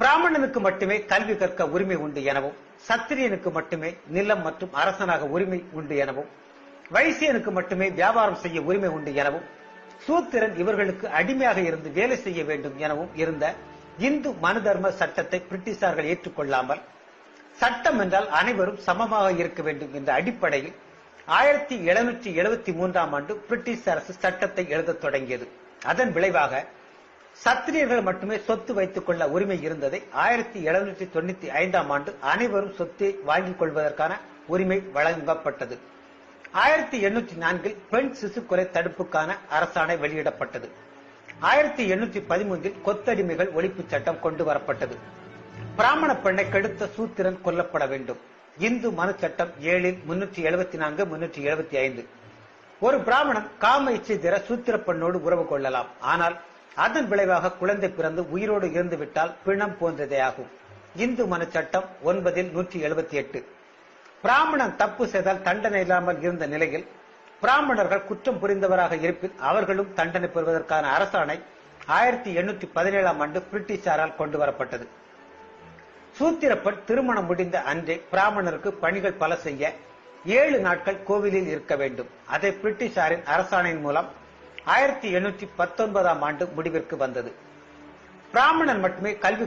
பிராமணனுக்கு மட்டுமே கல்வி கற்க உரிமை உண்டு எனவும் சத்திரியனுக்கு மட்டுமே நிலம் மற்றும் அரசனாக உரிமை உண்டு எனவும் வைசியனுக்கு மட்டுமே வியாபாரம் செய்ய உரிமை உண்டு எனவும் சூத்திரன் இவர்களுக்கு அடிமையாக இருந்து வேலை செய்ய வேண்டும் எனவும் இருந்த இந்து மனு தர்ம சட்டத்தை பிரிட்டிஷார்கள் ஏற்றுக்கொள்ளாமல் சட்டம் என்றால் அனைவரும் சமமாக இருக்க வேண்டும் என்ற அடிப்படையில் ஆயிரத்தி எழுநூற்றி எழுபத்தி மூன்றாம் ஆண்டு பிரிட்டிஷ் அரசு சட்டத்தை எழுதத் தொடங்கியது. அதன் விளைவாக சத்திரியர்கள் மட்டுமே சொத்து வைத்துக் கொள்ள உரிமை இருந்ததை ஆயிரத்தி எழுநூற்றி தொண்ணூத்தி ஐந்தாம் ஆண்டு அனைவரும் சொத்தை வாங்கிக் கொள்வதற்கான உரிமை வழங்கப்பட்டது. ஆயிரத்தி எண்ணூத்தி நான்கில் பெண் சிசு கொலை தடுப்புக்கான அரசாணை வெளியிடப்பட்டது. ஆயிரத்தி எண்ணூற்றி பதிமூன்றில் கொத்தடிமைகள் ஒழிப்பு சட்டம் கொண்டு வரப்பட்டது. பிராமண பெண்ணை கெடுத்த சூத்திரன் கொல்லப்பட வேண்டும். இந்து மனு சட்டம் ஏழில் முன்னூற்றி எழுபத்தி நான்கு முன்னூற்றி எழுபத்தி ஐந்து. ஒரு பிராமணன் காம இச்சை தர சூத்திர பெண்ணோடு உறவு கொள்ளலாம். ஆனால் அதன் விளைவாக குழந்தை பிறந்து உயிரோடு இருந்து விட்டால் பிணம் போன்றதே ஆகும். இந்து மனு சட்டம் ஒன்பதில் நூற்றி எழுபத்தி எட்டு. பிராமணன் தப்பு செய்தால் தண்டனை இல்லாமல் இருந்த நிலையில் பிராமணர்கள் குற்றம் புரிந்தவராக இருப்பின் அவர்களும் தண்டனை பெறுவதற்கான அரசாணை ஆயிரத்தி எண்ணூற்றி பதினேழாம் ஆண்டு பிரிட்டிஷாரால் கொண்டு வரப்பட்டது. சூத்திரப்பன் திருமணம் முடிந்த அன்றே பிராமணருக்கு பணிகள் பல செய்ய ஏழு நாட்கள் கோவிலில் இருக்க வேண்டும். அதை பிரிட்டிஷாரின் அரசாணையின் மூலம் ஆயிரத்தி எண்ணூற்றி பத்தொன்பதாம் ஆண்டு முடிவிற்கு வந்தது. பிராமணன் மட்டுமே கல்வி